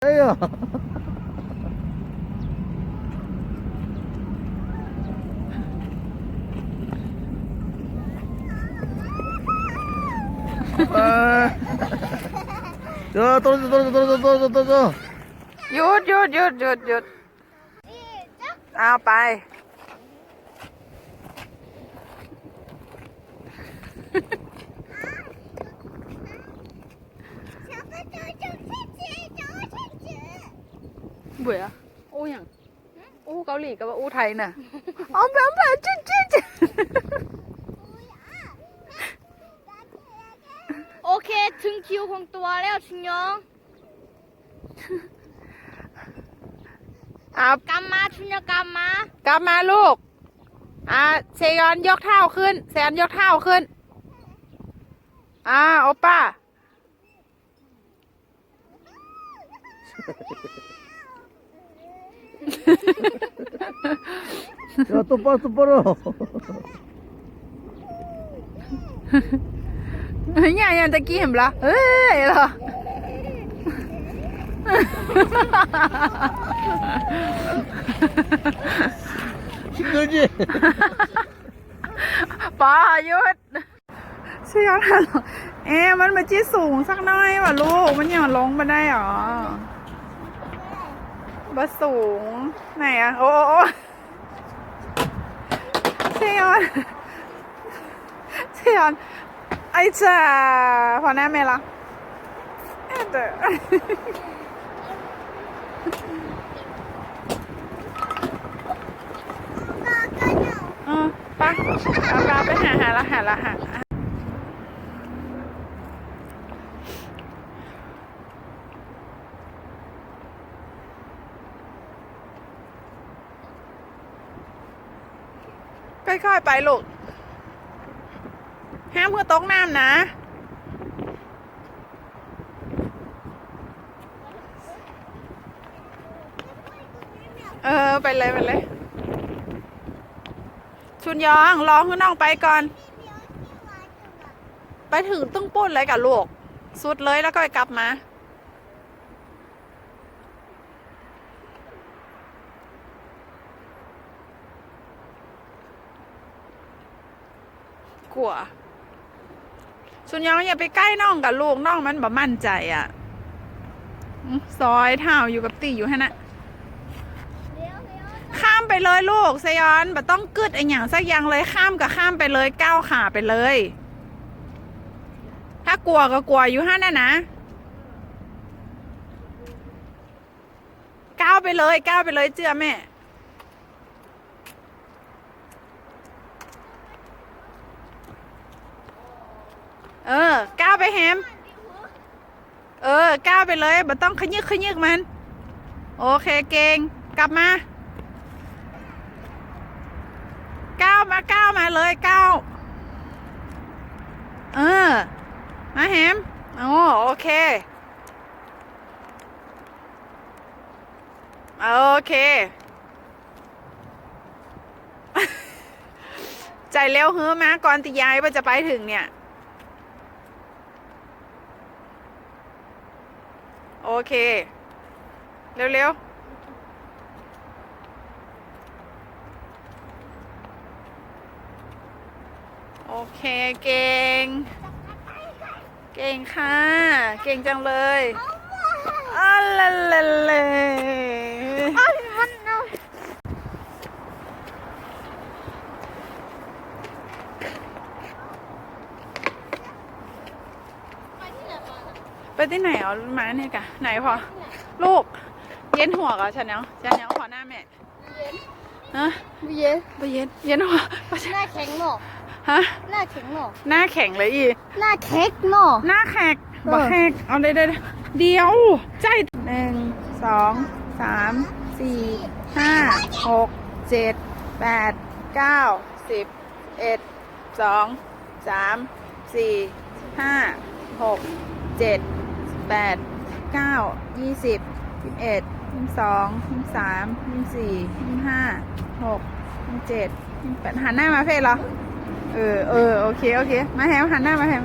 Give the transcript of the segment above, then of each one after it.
Ayo. Ah. Yo, terus terus terus terus terus terus terus. หยุดหยุดหยุดหยุดหยุดเอาไป เบื่ออู้หยังอู้เกาหลีกับว่าอู้ไทยน่ะอ๋อแบบแบบจิ๊ดจิ๊ดจิ๊ดโอเคถึงคิวของตัวแล้วชิงยองอะกำมาชิงยองกำมากลับมาลูกอะเซยอนยกเท้าขึ้นเซยอนยกเท้าขึ้นอ่าโอป้า Ya, tumpah tumpah lo. เนี่ยยังตะกี้เห็นปะเอ้ยเหรอ 힘들지? ปอหยุดเสียงอะไรเอ๊ะมันมาจี้สูงสักหน้อยว่ะลูก มันยังลงมาได้หรอ บ่สูง ไหนอะโอ้โอ้โอ้เซียนเซียนไอ้จ้าพอหน้าเมล่ะเอ๊ะเด้อเออไปเอาปลาไปหาหาละหาละหา ค่อยๆไปลูก ห้ามเพื่อตกน้ำนะ เออ ไปเลย ไปเลย ชุนยองรอให้น้องไปก่อน ไปถึงตึ้งปุ้นเลยกับลูก สุดเลยแล้วก็ไปกลับมา กลัวชุนยองอย่าไปใกล้น้องกับลูกน้องมันบ่มั่นใจอะซอยเท้าอยู่กับตีอยู่ฮะนะข้ามไปเลยลูกเซยอนบ่ต้องกึดไออย่างสักอย่างเลยข้ามกับข้ามไปเลยก้าวขาไปเลย ถ้ากลัวก็กลัวอยู่ห้านะนะก้าวไปเลยก้าวไปเลยเจือแม่ เออ ก้าวไปแฮม เออ ก้าวไปเลยบ่ต้องขยึกขยึกมัน โอเคเก่ง กลับมา ก้าวมาก้าวมาเลยก้าว เออ มาแฮมโอ้โอเค โอเค ใจเร็วเฮ้อมาก่อนติยายว่าจะไปถึงเนี่ย โอเค เร็วๆ โอเค เก่ง เก่งค่ะ เก่งจังเลยอะละละละ มันเอา ไปที่ไหนเอามาเนี่ยกะไหนพอ ลูก เย็นหัวกะฉันเนาะฉันเนาะขอหน้าแม่ เย็นฮะไม่เย็นไปเย็น เย็นหัวไปหน้าแข็งหนอฮะ หน้าแข็งหนอหน้าแข็งเลยอีหน้าแข็งหนอหน้าแขกเออบอกแขกเอาได้ได้เดียวใจหนึ่งสองสามสี่ห้าหกเจ็ดแปดเก้าสิบเอ็ดสองสามสี่ห้าหกเจ็ด แปดเก้ายี่สิบยี่สิบเอ็ดยี่สิบสองยี่สิบสามยี่สิบสี่ยี่สิบห้าหกยี่สิบเจ็ดยี่สิบแปดหันหน้ามาเพ่เหรอ เออเออโอเค โอเค มาแฮมหันหน้ามาแฮม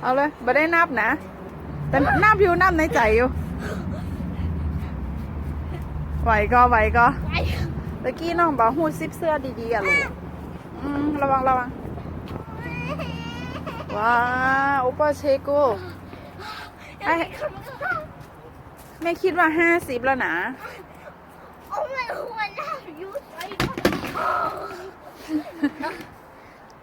เอาเลยบ่ได้นับนะ แต่นับอยู่นับในใจอยู่ ไหวก็ไหวก็ตะกี้น้องบอกหูซิปเสื้อดีๆอะลูกระวังระวัง 와 오빠 최고 아, 내 키로 한 50라 나 엄마 너무 많이 유튜브